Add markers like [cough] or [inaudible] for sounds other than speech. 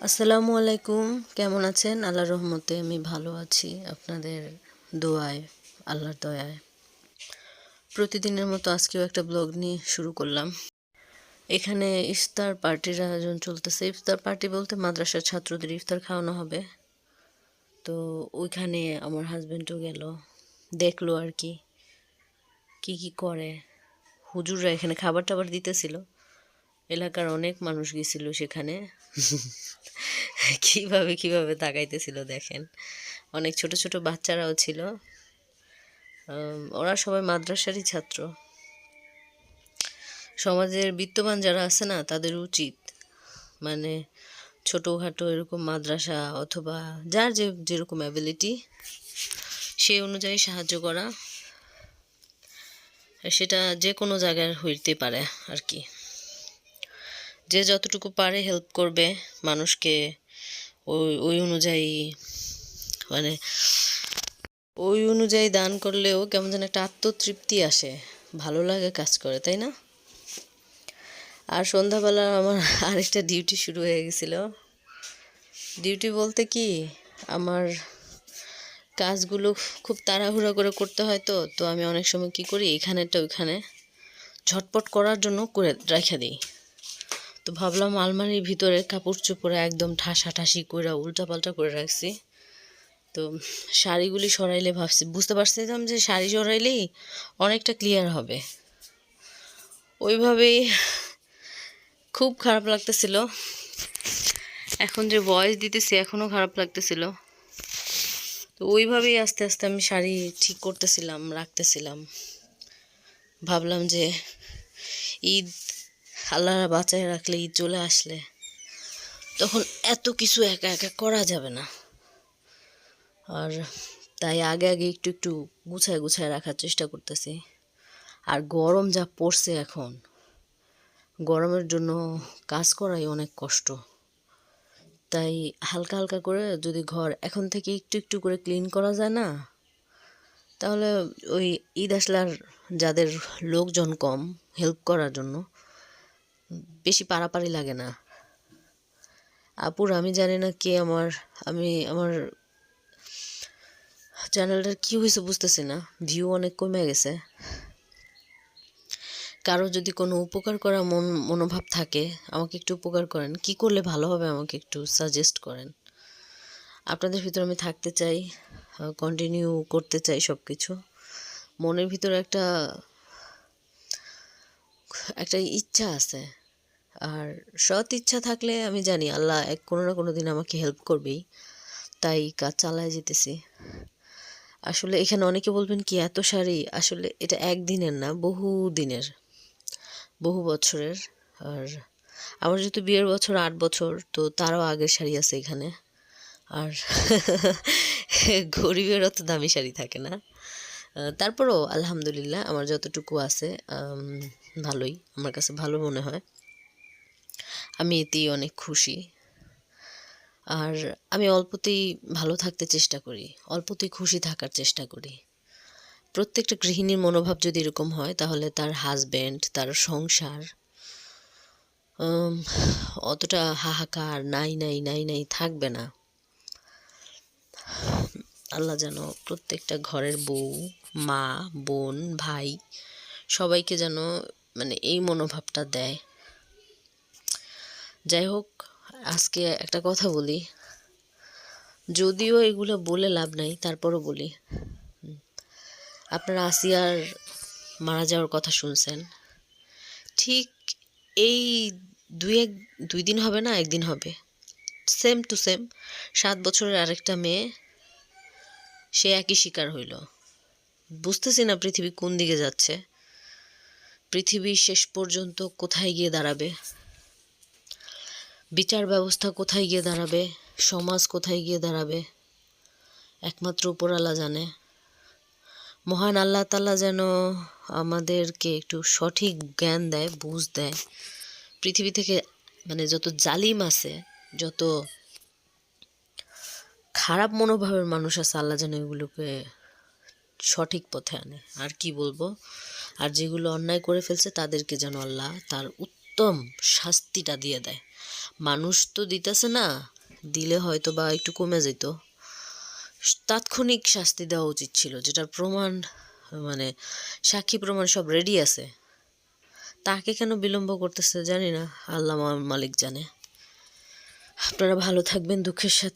আসসালামু আলাইকুম। কেমন আছেন? আল্লাহ রহমতে আমি ভালো আছি আপনাদের দোয়ায়, আল্লাহর দয়ায়। প্রতিদিনের মতো আজকেও একটা ব্লগ নিয়ে শুরু করলাম। এখানে ইফতার পার্টির আয়োজন চলতেছে। ইফতার পার্টি বলতে মাদ্রাসার ছাত্রদের ইফতার খাওয়ানো হবে। তো ওইখানে আমার হাজব্যান্ডও গেল। দেখল আর কি। কি করে? হুজুররা এখানে খাবার টাবার দিতেছিল। এলাকার অনেক মানুষ গেছিল সেখানে। [laughs] কীভাবে কীভাবে তাকাইতেছিল দেখেন। অনেক ছোট ছোট বাচ্চারাও ছিল। ওরা সবাই মাদ্রাসারই ছাত্র। সমাজের বিত্তবান যারা আছে না, তাদের উচিত। মানে ছোটোখাটো এরকম মাদ্রাসা অথবা যার যে, যেরকম অ্যাবিলিটি সেই অনুযায়ী সাহায্য করা। সেটা যে কোনো জায়গায় হইতে পারে আর কি। যে যতটুকু পারে হেল্প করবে মানুষকে, ওই ওই অনুযায়ী মানে ওই অনুযায়ী দান করলেও কেমন যেন একটা আত্মতৃপ্তি আসে, ভালো লাগে কাজ করে, তাই না? আর সন্ধ্যাবেলা আমার [laughs] আরেকটা ডিউটি শুরু হয়ে গেছিল। ডিউটি বলতে কি, আমার কাজগুলো খুব তাড়াহুড়া করে করতে হয় তো তো আমি অনেক সময় কি করি এখানেরটা ওইখানে ঝটপট করার জন্য করে রেখে দিই। তো ভাবলাম আলমারির ভিতরে কাপড় চোপড়ে একদম ঠাসাঠাসি করে উল্টাপাল্টা করে রাখছি। তো শাড়িগুলি সরাইলে ভাবছি, বুঝতে পারছিলাম যে শাড়ি সরাইলেই অনেকটা ক্লিয়ার হবে। ওইভাবেই খুব খারাপ লাগতেছিল। এখন যে ভয়েস দিতেছি এখনও খারাপ লাগতেছিল। তো ওইভাবেই আস্তে আস্তে আমি শাড়ি ঠিক করতেছিলাম, রাখতেছিলাম। ভাবলাম যে ঈদ আল্লাহ বাঁচায় রাখলে ঈদ চলে আসলে, তখন এত কিছু একা একা করা যাবে না। আর তাই আগে আগে একটু একটু গুছায় গুছায় রাখার চেষ্টা করতেছি। আর গরম যা পড়ছে এখন, গরমের জন্য কাজ করাই অনেক কষ্ট। তাই হালকা হালকা করে যদি ঘর এখন থেকে একটু একটু করে ক্লিন করা যায় না, তাহলে ওই ঈদ আসলে আর যাদের লোকজন কম হেল্প করার জন্য বেশি পারাপারি লাগে না। আপুর আমি জানি না কে আমার, আমি আমার চ্যানেলটার কি হয়েছে বুঝতেছি না। ভিউ অনেক কমে গেছে। কারও যদি কোনো উপকার করা মন, মনোভাব থাকে, আমাকে একটু উপকার করেন। কি করলে ভালো হবে আমাকে একটু সাজেস্ট করেন। আপনাদের ভিতরে আমি থাকতে চাই কন্টিনিউ করতে চাই সব কিছু মনের ভিতরে একটা একটা ইচ্ছা আছে। আর সৎ ইচ্ছা থাকলে আমি জানি আল্লাহ এক কোনো না কোনো দিন আমাকে হেল্প করবেই। তাই কাজ চালায় যেতেছি। আসলে এখানে অনেকে বলবেন কি, এত শাড়ি? আসলে এটা একদিনের না, বহু দিনের, বহু বছরের। আর আমার যেহেতু বিয়ের বছর আট বছর, তো তারও আগের শাড়ি আছে এখানে। আর [laughs] গরিবের অত দামি শাড়ি থাকে না। তারপরও আলহামদুলিল্লাহ আমার যতটুকু আছে ভালোই। আমার কাছে ভালো মনে হয়। আমি এতেই অনেক খুশি। আর আমি অল্পতেই ভালো থাকতে চেষ্টা করি, অল্পতেই খুশি থাকার চেষ্টা করি। প্রত্যেকটা গৃহিণীর মনোভাব যদি এরকম হয়, তাহলে তার হাজবেন্ড তার সংসার অতটা হাহাকার, নাই নাই নাই নাই থাকবে না। আল্লাহ যেন প্রত্যেকটা ঘরের বউ, মা, বোন, ভাই সবাইকে যেন মানে এই মনোভাবটা দেয়। যাই হোক, আজকে একটা কথা বলি। যদিও এগুলো বলে লাভ নাই, তারপরও বলি। আপনারা আসিয়ার মারা যাওয়ার কথা শুনছেন। ঠিক এই দুই এক, দুই দিন হবে না, একদিন হবে। সেম টু সেম সাত বছরের আরেকটা মেয়ে, সে একই শিকার হইল। বুঝতেছি না পৃথিবী কোন দিকে যাচ্ছে। পৃথিবী শেষ পর্যন্ত কোথায় গিয়ে দাঁড়াবে? বিচার ব্যবস্থা কোথায় গিয়ে দাঁড়াবে? সমাজ কোথায় গিয়ে দাঁড়াবে? একমাত্র উপরালা জানে। মহান আল্লাহ তাল্লাহ যেন আমাদেরকে একটু সঠিক জ্ঞান দেয়, বুঝ দেয়। পৃথিবী থেকে মানে যত জালিম আছে, যত খারাপ মনোভাবের মানুষ আছে, আল্লাহ যেন এগুলোকে সঠিক পথে আনে। আর কি বলব? আর যেগুলো অন্যায় করে ফেলছে, তাদেরকে যেন আল্লাহ তার উত্তম শাস্তিটা দিয়ে দেয়। মানুষ তো দিতেছে না, দিলে হয়তো বা একটু কমে যেত। তাৎক্ষণিক শাস্তি দেওয়া উচিত ছিল, যেটার প্রমাণ মানে সাক্ষী প্রমাণ সব রেডি আছে। তাকে কেন বিলম্ব করতেছে জানি না, আল্লাহ মালিক জানে। আপনারা ভালো থাকবেন, দুঃখের সাথে।